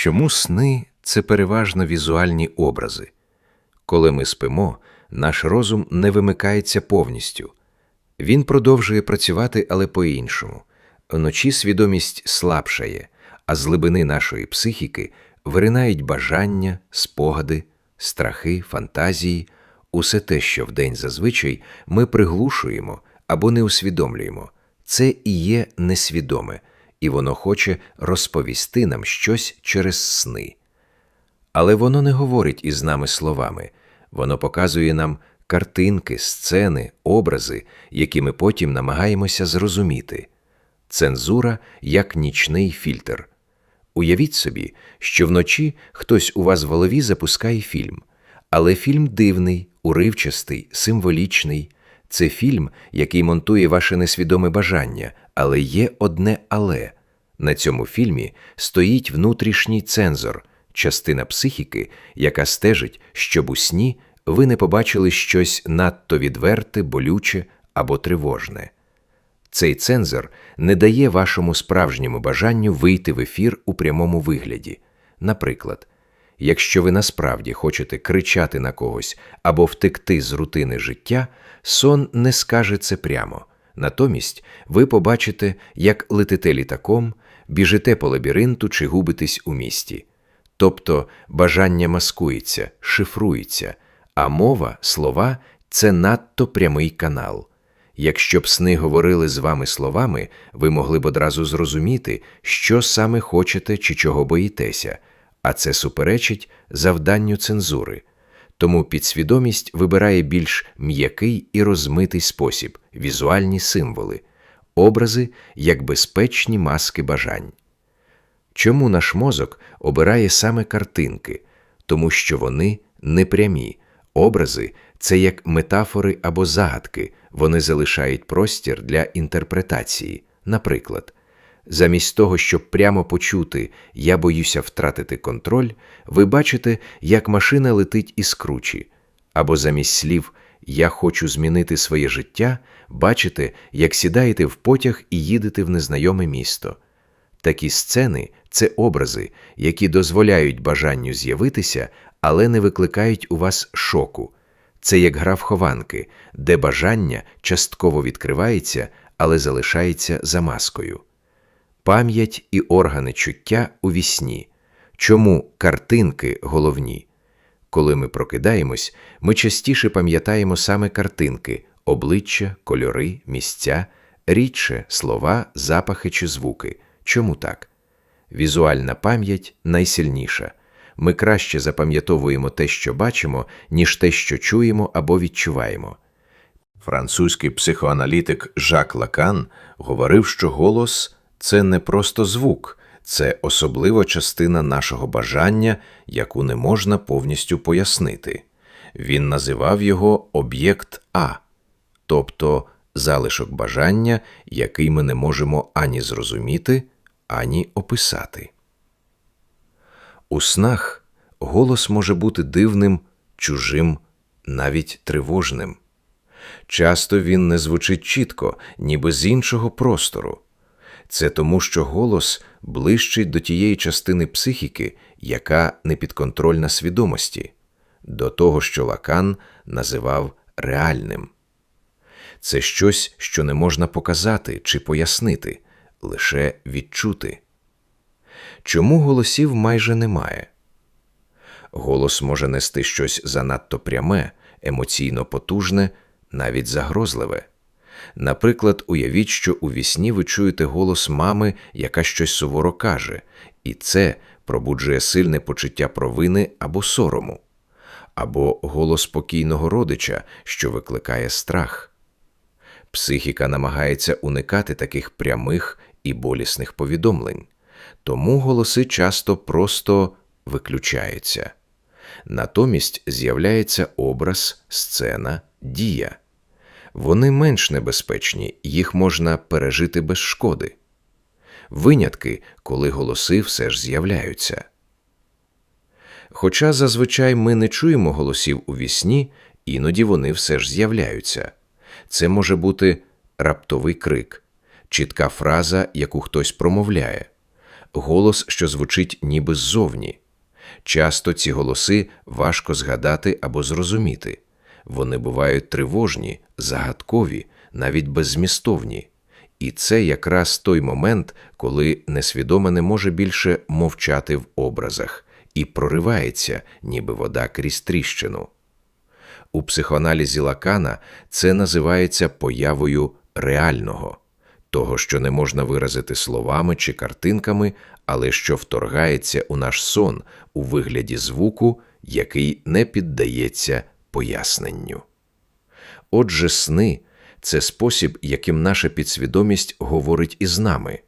Чому сни це переважно візуальні образи? Коли ми спимо, наш розум не вимикається повністю. Він продовжує працювати, але по-іншому. Вночі свідомість слабшає, а з глибини нашої психіки виринають бажання, спогади, страхи, фантазії, усе те, що вдень зазвичай ми приглушуємо або не усвідомлюємо. Це і є несвідоме, і воно хоче розповісти нам щось через сни. Але воно не говорить із нами словами, воно показує нам картинки, сцени, образи, які ми потім намагаємося зрозуміти. Цензура як нічний фільтр. Уявіть собі, що вночі хтось у вас в голові запускає фільм, але фільм дивний, уривчастий, символічний. Це фільм, який монтує ваше несвідоме бажання, але є одне але. На цьому фільмі стоїть внутрішній цензор, частина психіки, яка стежить, щоб у сні ви не побачили щось надто відверте, болюче або тривожне. Цей цензор не дає вашому справжньому бажанню вийти в ефір у прямому вигляді. Наприклад, якщо ви насправді хочете кричати на когось або втекти з рутини життя, сон не скаже це прямо. Натомість ви побачите, як летите літаком, біжите по лабіринту чи губитесь у місті. Тобто бажання маскується, шифрується, а мова, слова це надто прямий канал. Якщо б сни говорили з вами словами, ви могли б одразу зрозуміти, що саме хочете чи чого боїтеся, а це суперечить завданню цензури. Тому підсвідомість вибирає більш м'який і розмитий спосіб, візуальні символи, образи як безпечні маски бажань. Чому наш мозок обирає саме картинки? Тому що вони непрямі, образи це як метафори або загадки, вони залишають простір для інтерпретації. Наприклад, замість того, щоб прямо почути Я боюся втратити контроль, ви бачите, як машина летить із кручі, або замість слів Я хочу змінити своє життя, бачите, як сідаєте в потяг і їдете в незнайоме місто. Такі сцени це образи, які дозволяють бажанню з'явитися, але не викликають у вас шоку. Це як гра в хованки, де бажання частково відкривається, але залишається за маскою. Пам'ять і органи чуття у вісні. Чому картинки головні? Коли ми прокидаємось, ми частіше пам'ятаємо саме картинки, обличчя, кольори, місця, рідше слова, запахи чи звуки. Чому так? Візуальна пам'ять найсильніша. Ми краще запам'ятовуємо те, що бачимо, ніж те, що чуємо або відчуваємо. Французький психоаналітик Жак Лакан говорив, що голос це не просто звук, це особлива частина нашого бажання, яку не можна повністю пояснити. Він називав його об'єкт А, тобто залишок бажання, який ми не можемо ані зрозуміти, ані описати. У снах голос може бути дивним, чужим, навіть тривожним. Часто він не звучить чітко, ніби з іншого простору. Це тому, що голос ближчий до тієї частини психіки, яка не підконтрольна свідомості, до того, що Лакан називав реальним. Це щось, що не можна показати чи пояснити, лише відчути. Чому голосів майже немає? Голос може нести щось занадто пряме, емоційно потужне, навіть загрозливе. Наприклад, уявіть, що у вісні ви чуєте голос мами, яка щось суворо каже, і це пробуджує сильне почуття провини або сорому, або голос спокійного родича, що викликає страх. Психіка намагається уникати таких прямих і болісних повідомлень, тому голоси часто просто виключаються. Натомість з'являється образ, сцена, дія. Вони менш небезпечні, їх можна пережити без шкоди. Винятки, коли голоси все ж з'являються. Хоча зазвичай ми не чуємо голосів у вісні, іноді вони все ж з'являються. Це може бути раптовий крик, чітка фраза, яку хтось промовляє, голос, що звучить ніби ззовні. Часто ці голоси важко згадати або зрозуміти. Вони бувають тривожні, загадкові, навіть беззмістовні. І це якраз той момент, коли несвідоме не може більше мовчати в образах і проривається, ніби вода крізь тріщину. У психоаналізі Лакана це називається появою реального, того, що не можна виразити словами чи картинками, але що вторгається у наш сон у вигляді звуку, який не піддається поясненню. Отже, сни це спосіб, яким наша підсвідомість говорить із нами,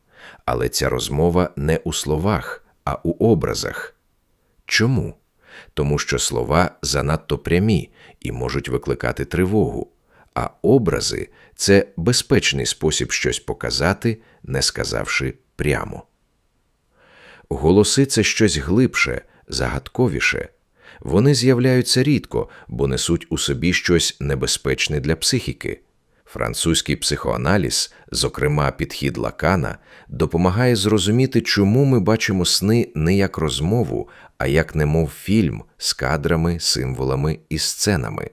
але ця розмова не у словах, а у образах. Чому? Тому що слова занадто прямі і можуть викликати тривогу, а образи це безпечний спосіб щось показати, не сказавши прямо. Голоси це щось глибше, загадковіше. Вони з'являються рідко, бо несуть у собі щось небезпечне для психіки. Французький психоаналіз, зокрема підхід Лакана, допомагає зрозуміти, чому ми бачимо сни не як розмову, а як немов фільм з кадрами, символами і сценами.